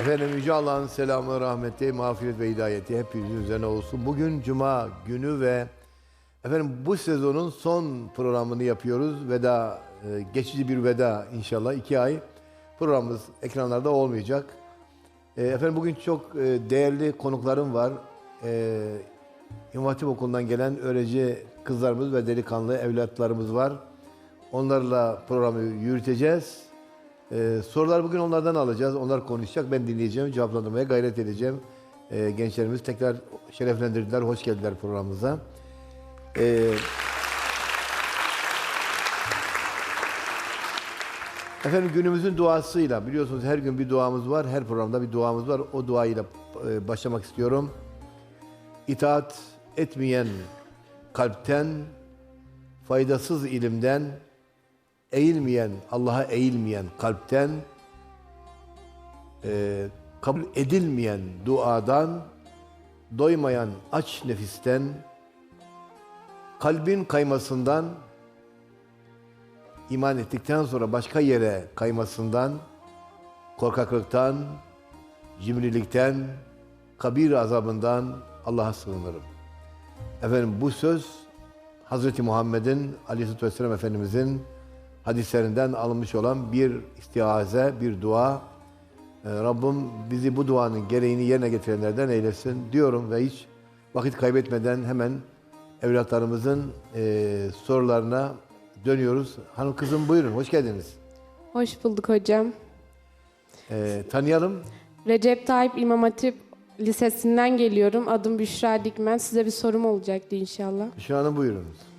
Efendim Yüce Allah'ın selamı, rahmeti, mağfiret ve hidayeti hepinizin üzerine olsun. Bugün Cuma günü ve efendim bu sezonun son programını yapıyoruz. Veda, e, geçici bir veda inşallah. iki ay programımız ekranlarda olmayacak. E, efendim bugün çok e, değerli konuklarım var. İmam Okulu'ndan gelen öğrenci kızlarımız ve delikanlı evlatlarımız var. Onlarla programı yürüteceğiz. Ee, sorular bugün onlardan alacağız. Onlar konuşacak. Ben dinleyeceğim, cevaplandırmaya gayret edeceğim. Ee, gençlerimiz tekrar şereflendirdiler, hoş geldiler programımıza. Ee, efendim günümüzün duasıyla, biliyorsunuz her gün bir duamız var, her programda bir duamız var. O duayla e, başlamak istiyorum. İtaat etmeyen kalpten, faydasız ilimden, eğilmeyen, Allah'a eğilmeyen kalpten, e, kabul edilmeyen duadan, doymayan aç nefisten, kalbin kaymasından, iman ettikten sonra başka yere kaymasından, korkaklıktan, cimrilikten, kabir azabından Allah'a sığınırım. Efendim bu söz Hazreti Muhammed'in Aleyhisselatü Vesselam Efendimizin hadislerinden alınmış olan bir istiaze, bir dua. Ee, Rabbim bizi bu duanın gereğini yerine getirenlerden eylesin diyorum ve hiç vakit kaybetmeden hemen evlatlarımızın e, sorularına dönüyoruz. Hanım kızım buyurun, hoş geldiniz. Hoş bulduk hocam. Ee, tanıyalım. Recep Tayyip İmam Hatip Lisesi'nden geliyorum. Adım Büşra Dikmen. Size bir sorum olacaktı inşallah. Şu Hanım buyurunuz.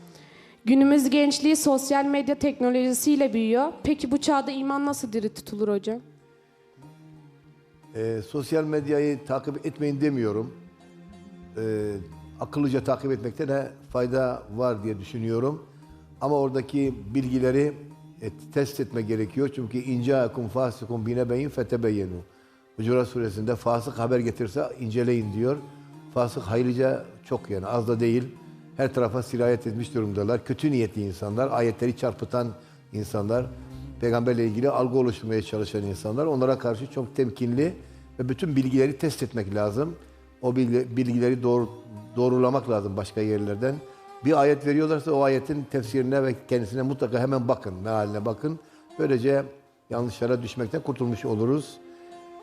Günümüz gençliği sosyal medya teknolojisiyle büyüyor. Peki bu çağda iman nasıl diri tutulur hocam? Ee, sosyal medyayı takip etmeyin demiyorum. Ee, akıllıca takip etmekte de fayda var diye düşünüyorum. Ama oradaki bilgileri e, test etme gerekiyor. Çünkü incaekum fasikum bine beyin fetebeyyenu. Hucurat suresinde fasık haber getirse inceleyin diyor. Fasık hayırlıca çok yani az da değil. Her tarafa sirayet etmiş durumdalar. Kötü niyetli insanlar, ayetleri çarpıtan insanlar, peygamberle ilgili algı oluşturmaya çalışan insanlar. Onlara karşı çok temkinli ve bütün bilgileri test etmek lazım. O bilgi- bilgileri doğru, doğrulamak lazım başka yerlerden. Bir ayet veriyorlarsa o ayetin tefsirine ve kendisine mutlaka hemen bakın, mealine bakın. Böylece yanlışlara düşmekten kurtulmuş oluruz.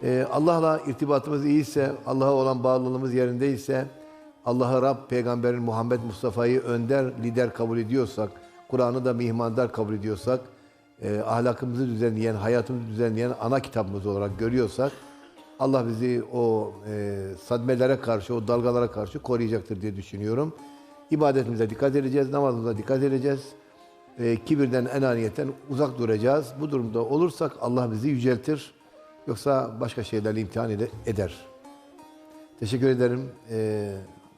Ee, Allah'la irtibatımız iyiyse, Allah'a olan bağlılığımız yerindeyse, Allah'a Rab, Peygamberin Muhammed Mustafa'yı önder, lider kabul ediyorsak, Kur'an'ı da mihmandar kabul ediyorsak, e, ahlakımızı düzenleyen, hayatımızı düzenleyen ana kitabımız olarak görüyorsak, Allah bizi o e, sadmelere karşı, o dalgalara karşı koruyacaktır diye düşünüyorum. İbadetimize dikkat edeceğiz, namazımıza dikkat edeceğiz. E, kibirden, enaniyetten uzak duracağız. Bu durumda olursak Allah bizi yüceltir. Yoksa başka şeylerle imtihan ede- eder. Teşekkür ederim. E,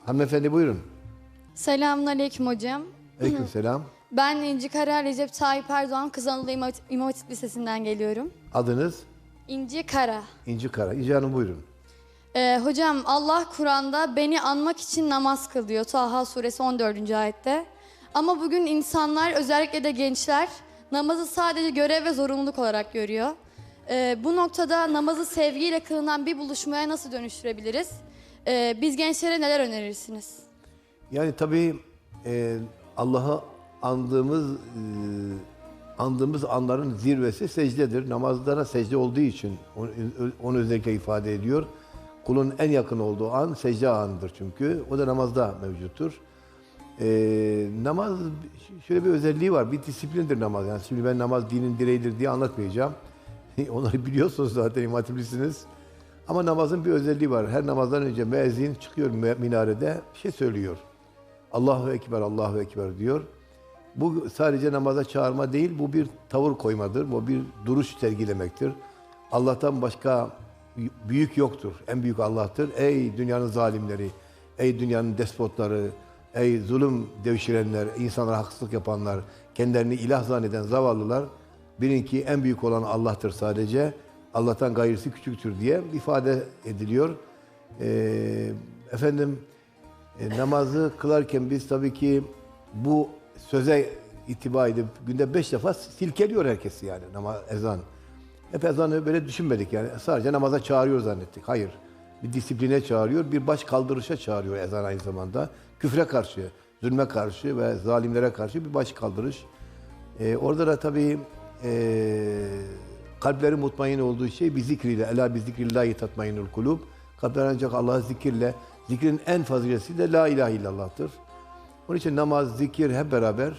hanımefendi buyurun. Selamünaleyküm hocam. Aleyküm selam. Ben İnci Kara Recep Tayyip Erdoğan Kız Anadolu İmam Hatip- Lisesi'nden geliyorum. Adınız İnci Kara. İnci Kara. İnci Hanım buyurun. Ee, hocam Allah Kur'an'da beni anmak için namaz kılıyor. Taha suresi 14. ayette. Ama bugün insanlar özellikle de gençler namazı sadece görev ve zorunluluk olarak görüyor. Ee, bu noktada namazı sevgiyle kılınan bir buluşmaya nasıl dönüştürebiliriz? Ee, biz gençlere neler önerirsiniz? Yani tabii e, Allah'ı andığımız e, andığımız anların zirvesi secdedir. Namazlara secde olduğu için onu, onu özellikle ifade ediyor. Kulun en yakın olduğu an secde anıdır çünkü. O da namazda mevcuttur. E, namaz şöyle bir özelliği var. Bir disiplindir namaz. Yani şimdi ben namaz dinin direğidir diye anlatmayacağım. Onları biliyorsunuz zaten İmam Hatiplisiniz. Ama namazın bir özelliği var. Her namazdan önce müezzin çıkıyor minarede bir şey söylüyor. Allahu Ekber, Allahu Ekber diyor. Bu sadece namaza çağırma değil, bu bir tavır koymadır. Bu bir duruş sergilemektir. Allah'tan başka büyük yoktur. En büyük Allah'tır. Ey dünyanın zalimleri, ey dünyanın despotları, ey zulüm devşirenler, insanlara haksızlık yapanlar, kendilerini ilah zanneden zavallılar, bilin ki en büyük olan Allah'tır sadece. Allah'tan gayrısı küçüktür diye ifade ediliyor. Ee, efendim, e, namazı kılarken biz tabii ki bu söze itibar edip günde beş defa silkeliyor herkes yani namaz, ezan. Hep ezanı böyle düşünmedik yani. Sadece namaza çağırıyor zannettik. Hayır. Bir disipline çağırıyor, bir baş kaldırışa çağırıyor ezan aynı zamanda. Küfre karşı, zulme karşı ve zalimlere karşı bir baş kaldırış. Ee, orada da tabii ee, kalpleri mutmain olduğu şey bir zikriyle. Ela bi zikrillahi tatmainul kulub. Kalpler ancak Allah'ı zikirle. Zikrin en fazilesi de la ilahe illallah'tır. Onun için namaz, zikir hep beraber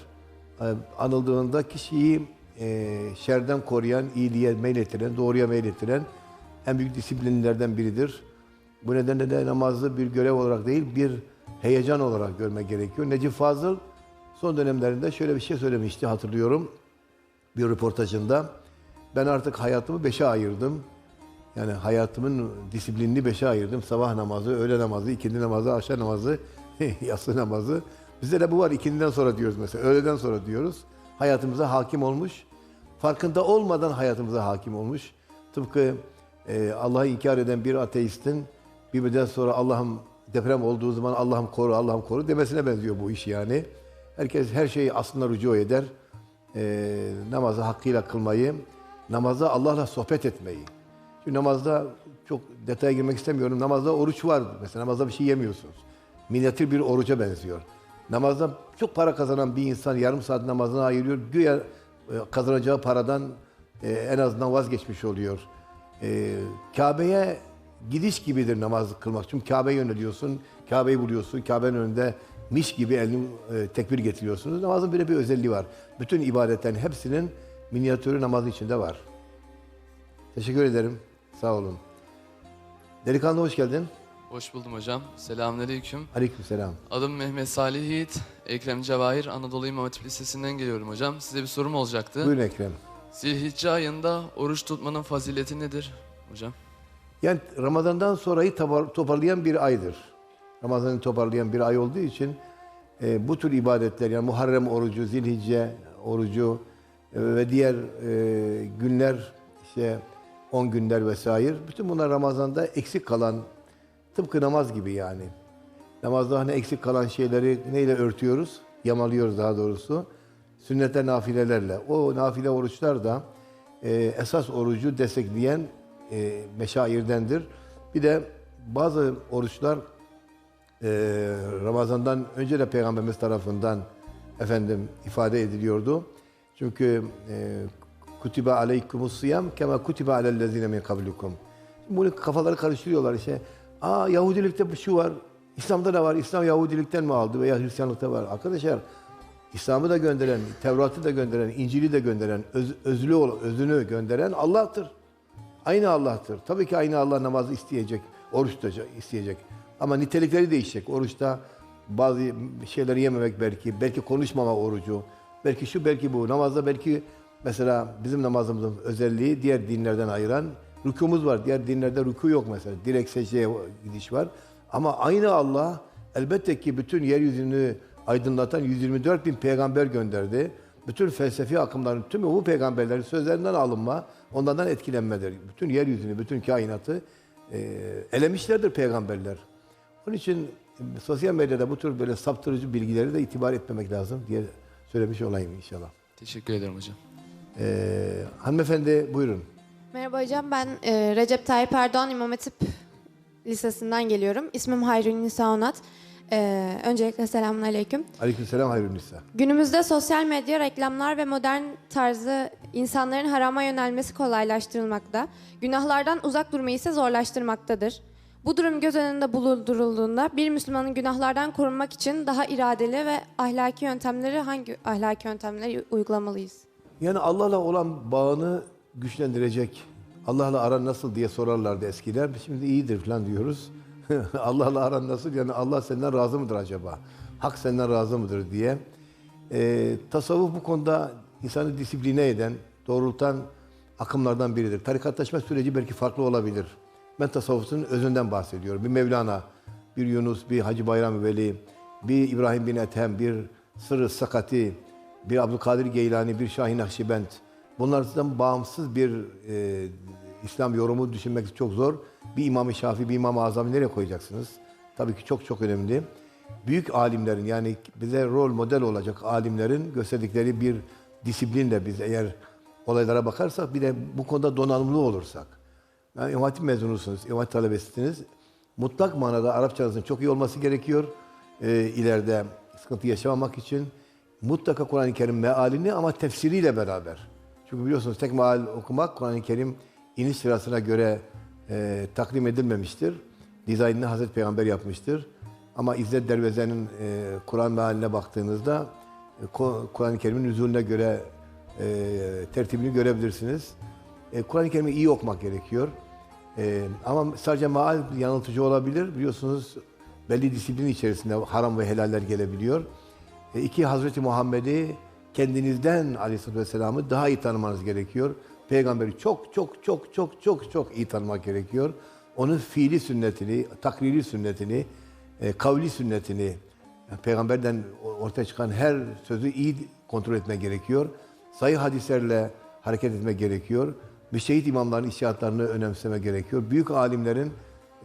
e, anıldığında kişiyi e, şerden koruyan, iyiliğe meylettiren, doğruya meylettiren en büyük disiplinlerden biridir. Bu nedenle de namazı bir görev olarak değil, bir heyecan olarak görmek gerekiyor. Necip Fazıl son dönemlerinde şöyle bir şey söylemişti hatırlıyorum bir röportajında. Ben artık hayatımı beşe ayırdım. Yani hayatımın disiplinini beşe ayırdım. Sabah namazı, öğle namazı, ikindi namazı, akşam namazı, yatsı namazı. Bizde de bu var ikindiden sonra diyoruz mesela. Öğleden sonra diyoruz. Hayatımıza hakim olmuş. Farkında olmadan hayatımıza hakim olmuş. Tıpkı e, Allah'ı inkar eden bir ateistin bir müddet sonra Allah'ım deprem olduğu zaman Allah'ım koru, Allah'ım koru demesine benziyor bu iş yani. Herkes her şeyi aslında rücu eder. E, namazı hakkıyla kılmayı, namazda Allah'la sohbet etmeyi. Çünkü namazda çok detaya girmek istemiyorum. Namazda oruç var. Mesela namazda bir şey yemiyorsunuz. Minyatür bir oruca benziyor. Namazda çok para kazanan bir insan yarım saat namazına ayırıyor. Güya e, kazanacağı paradan e, en azından vazgeçmiş oluyor. E, Kabe'ye gidiş gibidir namaz kılmak. Çünkü Kabe'ye yöneliyorsun, Kabe'yi buluyorsun, Kabe'nin önünde miş gibi elini tekbir getiriyorsunuz. Namazın böyle bir özelliği var. Bütün ibadetlerin hepsinin minyatürü namazın içinde var. Teşekkür ederim. Sağ olun. Delikanlı hoş geldin. Hoş buldum hocam. Selamünaleyküm. Aleykümselam. Adım Mehmet Salih Yiğit. Ekrem Cevahir Anadolu İmam Hatip Lisesi'nden geliyorum hocam. Size bir sorum olacaktı. Buyurun Ekrem. Zilhicce ayında oruç tutmanın fazileti nedir hocam? Yani Ramazan'dan sonrayı topar- toparlayan bir aydır. Ramazan'ı toparlayan bir ay olduğu için e, bu tür ibadetler yani Muharrem orucu, Zilhicce orucu ve diğer e, günler işte 10 günler vesaire bütün bunlar Ramazan'da eksik kalan tıpkı namaz gibi yani. Namazda hani eksik kalan şeyleri neyle örtüyoruz? Yamalıyoruz daha doğrusu. Sünnete nafilelerle. O nafile oruçlar da e, esas orucu destekleyen e, meşairdendir. Bir de bazı oruçlar e, Ramazan'dan önce de Peygamberimiz tarafından efendim ifade ediliyordu. Çünkü e, kutibe aleykumus siyam kema kutibe alellezine min kablikum. Bunu kafaları karıştırıyorlar işte. Aa Yahudilikte şu var, İslam'da da var. İslam Yahudilikten mi aldı veya Hristiyanlıkta var? Arkadaşlar İslam'ı da gönderen, Tevrat'ı da gönderen, İncil'i de gönderen, öz, özlü ol- özünü gönderen Allah'tır. Aynı Allah'tır. Tabii ki aynı Allah namazı isteyecek, oruç da isteyecek. Ama nitelikleri değişecek. Oruçta bazı şeyleri yememek belki, belki konuşmama orucu, belki şu belki bu. Namazda belki mesela bizim namazımızın özelliği diğer dinlerden ayıran rükumuz var. Diğer dinlerde rüku yok mesela. Direkt secdeye gidiş var. Ama aynı Allah elbette ki bütün yeryüzünü aydınlatan 124 bin peygamber gönderdi. Bütün felsefi akımların tümü bu peygamberlerin sözlerinden alınma, onlardan etkilenmedir. Bütün yeryüzünü, bütün kainatı e, elemişlerdir peygamberler. Onun için sosyal medyada bu tür böyle saptırıcı bilgileri de itibar etmemek lazım diye söylemiş olayım inşallah. Teşekkür ederim hocam. E, hanımefendi buyurun. Merhaba hocam, ben e, Recep Tayyip Erdoğan İmam Hatip Lisesi'nden geliyorum. İsmim Hayrun Nisa Onat. E, öncelikle selamun aleyküm. Aleykümselam hayrünisa. Günümüzde sosyal medya, reklamlar ve modern tarzı insanların harama yönelmesi kolaylaştırılmakta. Günahlardan uzak durmayı ise zorlaştırmaktadır. Bu durum göz önünde bulundurulduğunda bir Müslümanın günahlardan korunmak için daha iradeli ve ahlaki yöntemleri hangi ahlaki yöntemleri uygulamalıyız? Yani Allah'la olan bağını güçlendirecek. Allah'la aran nasıl diye sorarlardı eskiler. Şimdi iyidir falan diyoruz. Allah'la aran nasıl? Yani Allah senden razı mıdır acaba? Hak senden razı mıdır diye. Ee, tasavvuf bu konuda insanı disipline eden, doğrultan akımlardan biridir. Tarikatlaşma süreci belki farklı olabilir. Ben tasavvufun özünden bahsediyorum. Bir Mevlana, bir Yunus, bir Hacı Bayram Veli, bir İbrahim bin Ethem, bir Sırrı Sakati, bir Abdülkadir Geylani, bir Şahin Akşibend. Bunlardan bağımsız bir e, İslam yorumu düşünmek çok zor. Bir İmam-ı Şafii, bir İmam-ı Azam'ı nereye koyacaksınız? Tabii ki çok çok önemli. Büyük alimlerin yani bize rol model olacak alimlerin gösterdikleri bir disiplinle biz eğer olaylara bakarsak bir de bu konuda donanımlı olursak. Yani İmam Hatip mezunusunuz, İmam Hatip talebesisiniz. Mutlak manada Arapçanızın çok iyi olması gerekiyor. Ee, ileride sıkıntı yaşamamak için. Mutlaka Kur'an-ı Kerim mealini ama tefsiriyle beraber. Çünkü biliyorsunuz tek meal okumak Kur'an-ı Kerim iniş sırasına göre e, takdim edilmemiştir. Dizaynını Hazreti Peygamber yapmıştır. Ama İzzet Derveze'nin e, Kur'an mealine baktığınızda e, Ku- Kur'an-ı Kerim'in nüzulüne göre e, tertibini görebilirsiniz. E, Kur'an-ı Kerim'i iyi okumak gerekiyor. E, ama sadece maal yanıltıcı olabilir. Biliyorsunuz belli disiplin içerisinde haram ve helaller gelebiliyor. E, iki Hazreti Muhammed'i kendinizden Aleyhisselatü Vesselam'ı daha iyi tanımanız gerekiyor. Peygamberi çok çok çok çok çok çok iyi tanımak gerekiyor. Onun fiili sünnetini, takriri sünnetini, e, kavli sünnetini, yani peygamberden ortaya çıkan her sözü iyi kontrol etmek gerekiyor. Sayı hadislerle hareket etmek gerekiyor. Müştehit imamların iştihatlarını önemseme gerekiyor. Büyük alimlerin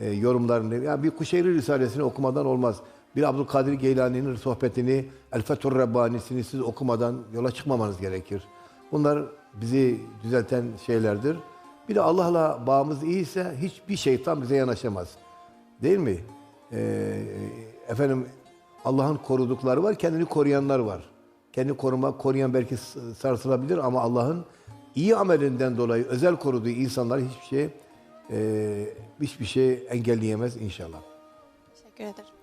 e, yorumlarını, yani bir Kuşeyri Risalesini okumadan olmaz. Bir Abdülkadir Geylani'nin sohbetini, El Fethur Rabbani'sini siz okumadan yola çıkmamanız gerekir. Bunlar bizi düzelten şeylerdir. Bir de Allah'la bağımız iyiyse hiçbir şeytan bize yanaşamaz. Değil mi? Ee, efendim Allah'ın korudukları var, kendini koruyanlar var. Kendini koruma, koruyan belki sarsılabilir ama Allah'ın iyi amelinden dolayı özel koruduğu insanlar hiçbir şey e, hiçbir şey engelleyemez inşallah. Teşekkür ederim.